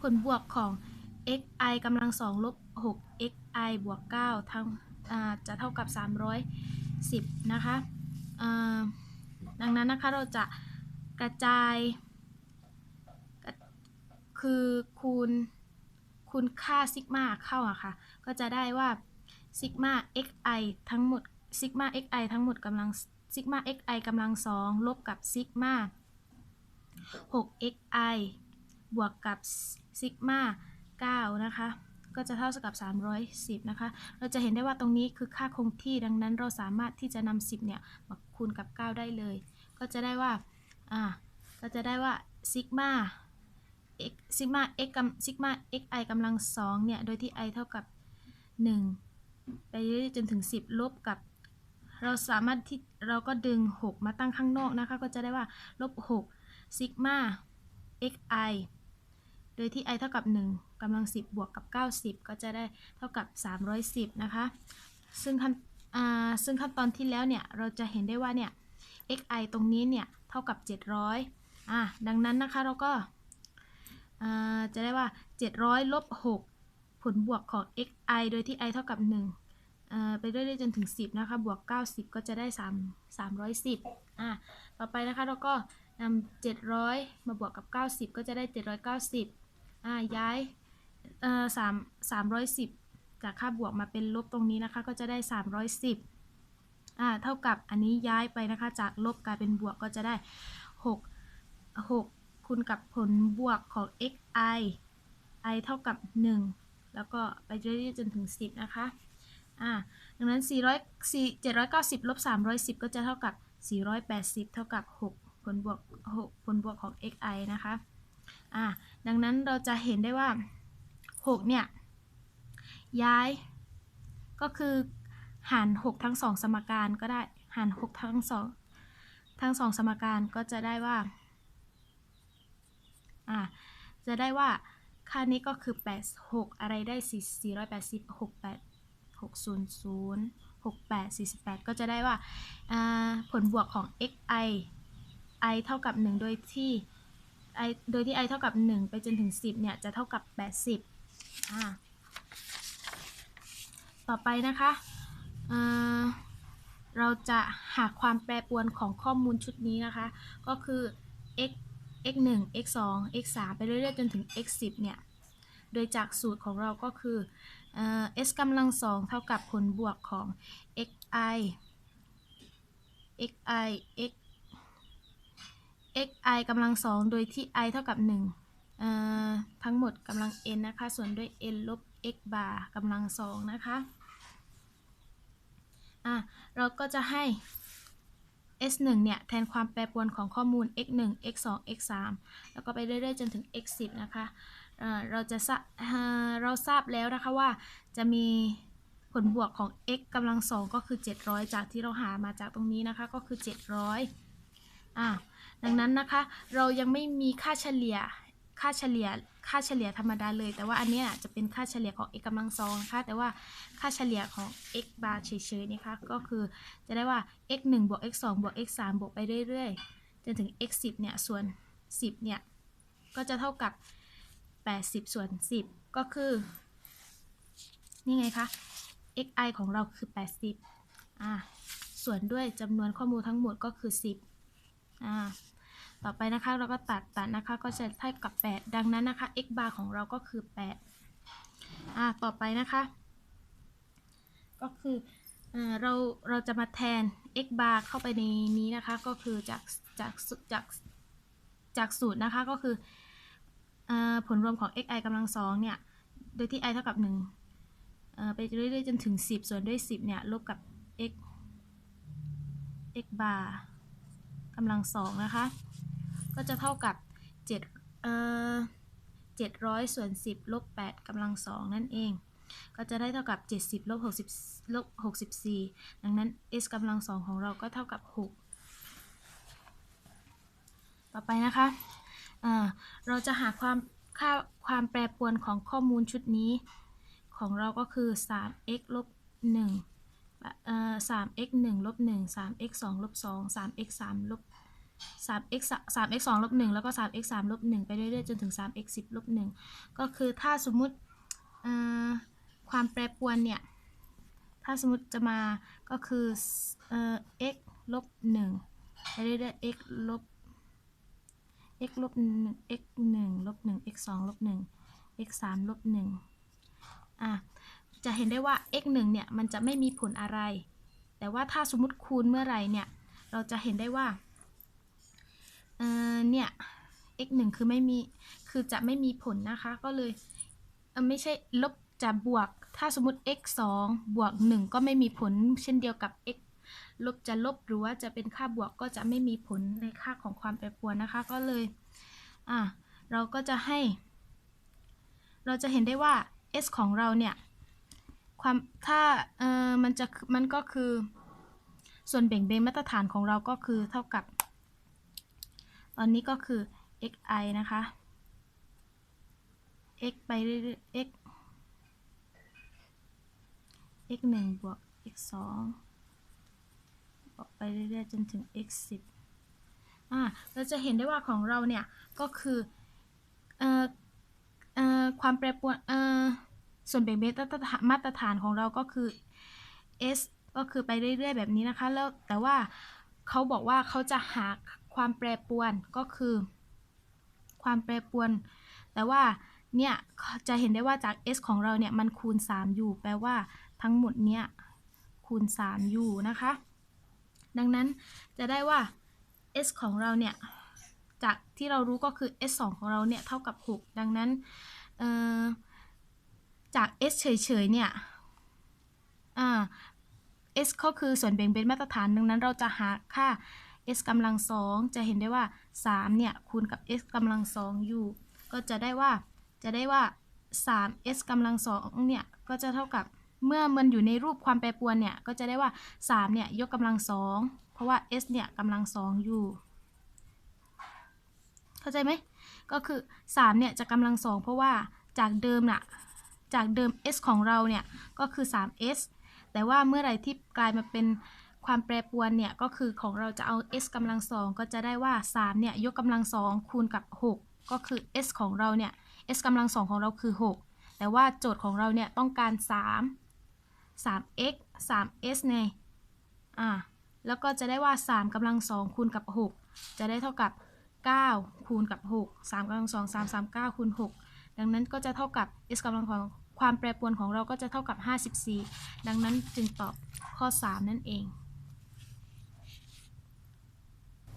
ผลบวกของ xi กำลังสองลบ6 xi บวก9ทั้งจะเท่ากับ 310 นะคะดังนั้นนะคะเราจะกระจายคือคูณคูณค่าซิกมาเข้าอะค่ะ ก็จะได้ว่าซิกมา xi ทั้งหมดซิกมา xi ทั้งหมดกำลังซิกมา xi กำลังสองลบกับซิกมา 6xi บวกกับซิกมา9นะคะ ก็จะเท่ากับ 310 นะคะ เราจะเห็นได้ว่าตรงนี้คือค่าคงที่ดังนั้นเราสามารถที่จะนำ10 เนี่ยมาคูณกับ 9 ได้เลย ก็จะได้ว่าอ่าก็จะได้ว่าซิกมา x ซิกมา x กำซิกมา xi กำลัง2เนี่ย โดยที่ i เท่ากับ 1 ไปเรื่อยๆจนถึง 10 ลบกับ เราสามารถที่เราก็ดึง 6 มาตั้งข้างนอกนะคะ ก็จะได้ว่าลบ6ซิกมา xi โดยที่ i เท่ากับ 1กำลัง 10 บวกกับ 90 ก็จะได้เท่ากับ 310 นะคะ ซึ่งขั้นซึ่งขั้นตอนที่แล้วเนี่ย เราจะเห็นได้ว่าเนี่ย xi ตรงนี้เนี่ย เท่ากับ 700อ่าดังนั้นนะคะเราก็จะได้ว่า 700 ลบ 6 ผลบวกของ xi โดยที่ i เท่ากับ1อ่าไปเรื่อยๆจนถึง 10 นะคะ บวก 90 ก็จะได้ 3 310อ่าต่อไปนะคะเราก็นำ700 มาบวกกับ 90 ก็จะได้ 790 อ่าย้ายเอ่อ3 310จากค่าบวกมาเป็นลบตรงนี้นะคะก็จะได้310อ่าเท่ากับอันนี้ย้ายไปนะคะจากลบกลายเป็นบวกก็จะได้6 6คูณกับผลบวกของ xi i เท่ากับ 1 แล้วก็ไปเรื่อยๆจนถึง 10 นะคะ อ่า ดังนั้น 400 4 790ลบ310 ก็จะเท่ากับ 480 เท่ากับ 6 ผลบวก 6 ผลบวกของ xi นะคะ อ่าดังนั้นเราจะเห็นได้ว่า 6 เนี่ย ย้าย ก็คือหาร 6 ทั้ง 2 สมการก็ได้หาร 6 ทั้ง 2 ทั้ง 2 สมการก็จะได้ว่าอ่าจะได้ว่าค่านี้ก็คือ 86 อะไรได้ 480 68 600 68 48 ก็จะได้ว่าอ่าผลบวกของ xi i เท่ากับ 1 โดยที่ i โดยที่ i เท่ากับ 1 ไปจนถึง 10 เนี่ย จะเท่ากับ 80อ่าต่อไปนะคะเเราจะหาความแปรปรวนของข้อมูลชุดนี้นะคะ ก็คือ x x 1 x 2 x 3ไปเรื่อยๆ จนถึง x 10เนี่ย โดยจากสูตรของเราก็คือเอ่อ s กำลังสองเท่ากับผลบวกของ xi xi x xi กำลังสองโดยที่ i เท่ากับ1เอ่อทั้งหมดกำลัง n นะคะ ส่วนด้วย n ลบ x bar กำลังสองนะคะอะเราก็จะให้ s 1เนี่ย แทนความแปรปรวนของข้อมูล x 1 x 2 x 3แล้วก็ไปเรื่อยๆ จนถึง x 10นะคะเอ่อเราจะทราเอ่อเราทราบแล้วนะคะว่าจะมีผลบวกของ x กำลังสองก็คือ 700 จากที่เราหามาจากตรงนี้นะคะ ก็คือ 700อะ ดังนั้นนะคะ เรายังไม่มีค่าเฉลี่ยค่าเฉลี่ยค่าเฉลี่ยธรรมดาเลย แต่ว่าอันนี้จะเป็นค่าเฉลี่ยของ x กำลังสองนะคะแต่ว่าค่าเฉลี่ยของ x bar เฉยๆนะคะก็คือจะได้ว่า x 1บวก x 2บวก x 3บวกไปเรื่อยๆจนถึง x 10เนี่ยส่วน 10เนี่ยก็จะเท่ากับ 80 ส่วน 10 ก็คือ นี่ไงคะ xi ของเราคือ 80อ่าส่วนด้วยจำนวนข้อมูลทั้งหมดก็คือ 10 อ่าต่อไปนะคะเราก็ตัดตัดนะคะก็จะเท่ากับ 8 ดังนั้นนะคะ x bar ของเราก็คือ 8 อ่าต่อไปนะคะ ก็คือเอเราเราจะมาแทน x bar เข้าไปในนี้นะคะ ก็คือจากจากจากจากสูตรนะคะก็คืออผลรวมของ xi กำลังสองเนี่ย โดยที่ i เท่ากับ1เอ่อไปเรื่อยๆจนถึง 10 ส่วนด้วย 10 เนี่ย ลบกับ x x bar กำลังสองนะคะ ก็จะเท่ากับ7เอ่อ700ส่วน10ลบ8กำลังสองนั่นเอง ก็จะได้เท่ากับ 70ลบ60ลบ64 ดังนั้น s กำลังสองของเราก็เท่ากับ 6 ต่อไปนะคะอ่าเราจะหาความค่าความแปรปรวนของข้อมูลชุดนี้ ของเราก็คือ 3x ลบ1 เอ่อ 3x 1ลบ1 3x 2ลบ2 3x 3ลบ 3x 3x 2ลบ1แล้วก็ 3x 3ลบ1ไปเรื่อยๆจนถึง 3x 10ลบ1ก็คือถ้าสมมุติความแปรปรวนเนี่ย ถ้าสมมติจะมาก็คือเอ่อ x ลบ1ไปเรื่อยๆ x ลบ x ลบ1 x 1ลบ1 x 2ลบ1 x 3ลบ1อะ จะเห็นได้ว่า x 1เนี่ยมันจะไม่มีผลอะไร แต่ว่าถ้าสมมติคูณเมื่อไรเนี่ย เราจะเห็นได้ว่า เออเนี่ย x 1คือไม่มี คือจะไม่มีผลนะคะ ก็เลยเออไม่ใช่ลบจะบวก ถ้าสมมติ x 2บวก 1 ก็ไม่มีผล เช่นเดียวกับ x ลบจะลบหรือว่าจะเป็นค่าบวกก็จะไม่มีผลในค่าของความแปรปรวนนะคะ ก็เลย อะ เราก็จะให้ เราจะเห็นได้ว่า s ของเราเนี่ย ความถ้าเออมันจะมันก็คือ ส่วนแบ่งเบนมาตรฐานของเราก็คือเท่ากับ ตอนนี้ก็คือ xi นะคะ x ไปเรื่อยๆ x x 1บวก x 2บวกไปเรื่อยๆจนถึง x 10อ่าเราจะเห็นได้ว่าของเราเนี่ย ก็คือเอ่อเอ่อความแปรปรวนเอ่อ ส่วนแบ่งเบนมาตรฐานมาตรฐานของเราก็คือ s ก็คือไปเรื่อยๆแบบนี้นะคะ แล้วแต่ว่าเขาบอกว่าเขาจะหาความแปรปรวนก็คือ ความแปรปรวน แต่ว่าเนี่ยจะเห็นได้ว่าจาก s ของเราเนี่ยมันคูณ 3 อยู่ แปลว่าทั้งหมดเนี่ยคูณ 3 อยู่นะคะ ดังนั้นจะได้ว่า s ของเราเนี่ยจากที่เรารู้ก็คือ s 2ของเราเนี่ยเท่ากับ 6 ดังนั้นเอ่อ จาก s เฉยๆเนี่ยอ่า s ก็คือส่วนแบ่งเป็นมาตรฐานดังนั้นเราจะหาค่า s กำลังสองจะเห็นได้ว่า 3 เนี่ย คูณกับ s กำลังสองอยู่ ก็จะได้ว่าจะได้ว่า 3s กำลังสองเนี่ย ก็จะเท่ากับเมื่อมันอยู่ในรูปความแปรปรวนเนี่ย ก็จะได้ว่า 3 เนี่ย ยกกำลังสองเพราะว่า s เนี่ยกำลังสองอยู่ เข้าใจไหมก็คือ 3 เนี่ยจะกำลังสองเพราะว่าจากเดิมน่ะ จากเดิม s ของเราเนี่ยก็คือ 3s แต่ว่าเมื่อไหร่ที่กลายมาเป็นความแปรปรวนเนี่ยก็คือของเราจะเอา s กำลังสองก็จะได้ว่า 3 เนี่ยยกกำลังสองคูณกับ 6 ก็คือ s ของเราเนี่ย s กำลังสองของเราคือ 6 แต่ว่าโจทย์ของเราเนี่ยต้องการ 3 3x 3s ไงอ่าแล้วก็จะได้ว่า 3กำลังสองคูณกับ 6 จะได้เท่ากับ 9 คูณกับ 6 3กำลังสอง3 3 9คูณ6 ดังนั้นก็จะเท่ากับ s กำลังของความแปรปรวนของเราก็จะเท่ากับ 54 ดังนั้นจึงตอบข้อ 3 นั่นเอง